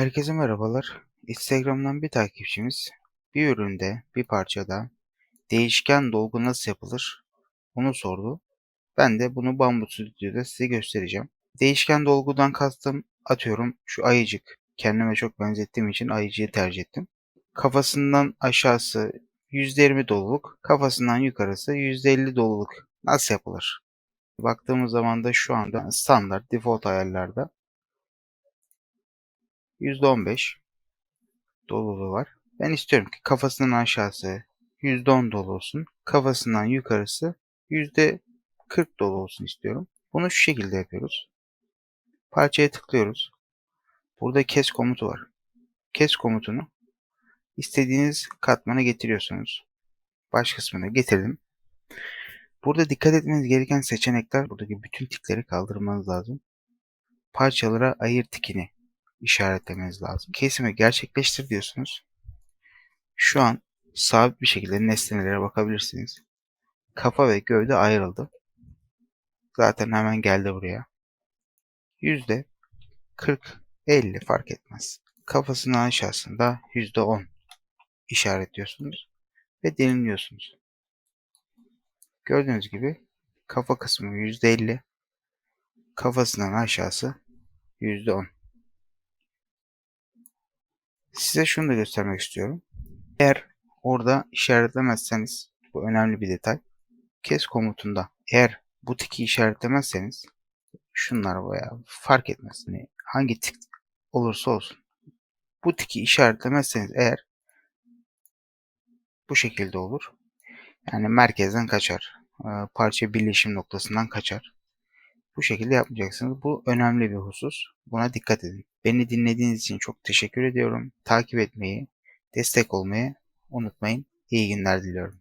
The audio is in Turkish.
Herkese merhabalar. Instagram'dan bir takipçimiz bir üründe, bir parçada değişken dolgu nasıl yapılır onu sordu. Ben de bunu Bambu Studio'da size göstereceğim. Değişken dolgudan kastım atıyorum şu ayıcık. Kendime çok benzettiğim için ayıcığı tercih ettim. Kafasından aşağısı %20 doluluk, kafasından yukarısı %50 doluluk nasıl yapılır? Baktığımız zaman da şu anda standart default ayarlarda %15 doluluğu var. Ben istiyorum ki kafasından aşağısı %10 dolu olsun. Kafasından yukarısı %40 dolu olsun istiyorum. Bunu şu şekilde yapıyoruz. Parçaya tıklıyoruz. Burada kes komutu var. Kes komutunu istediğiniz katmana getiriyorsunuz. Baş kısmına getirdim. Burada dikkat etmeniz gereken seçenekler buradaki bütün tikleri kaldırmanız lazım. Parçalara ayır tikini işaretlemeniz lazım. Kesimi gerçekleştir diyorsunuz. Şu an sabit bir şekilde nesnelere bakabilirsiniz. Kafa ve gövde ayrıldı. Zaten hemen geldi buraya. Yüzde 40, 50 fark etmez. Kafasının aşağısında yüzde 10 işaretliyorsunuz ve dilimliyorsunuz. Gördüğünüz gibi kafa kısmı yüzde 50, kafasından aşağısı yüzde 10. Size şunu da göstermek istiyorum. Eğer orada işaretlemezseniz bu önemli bir detay. Kes komutunda eğer bu tiki işaretlemezseniz şunlar veya fark etmez. Yani hangi tik olursa olsun. Bu tiki işaretlemezseniz eğer bu şekilde olur. Yani merkezden kaçar. Parça birleşim noktasından kaçar. Bu şekilde yapmayacaksınız. Bu önemli bir husus. Buna dikkat edin. Beni dinlediğiniz için çok teşekkür ediyorum. Takip etmeyi, destek olmayı unutmayın. İyi günler diliyorum.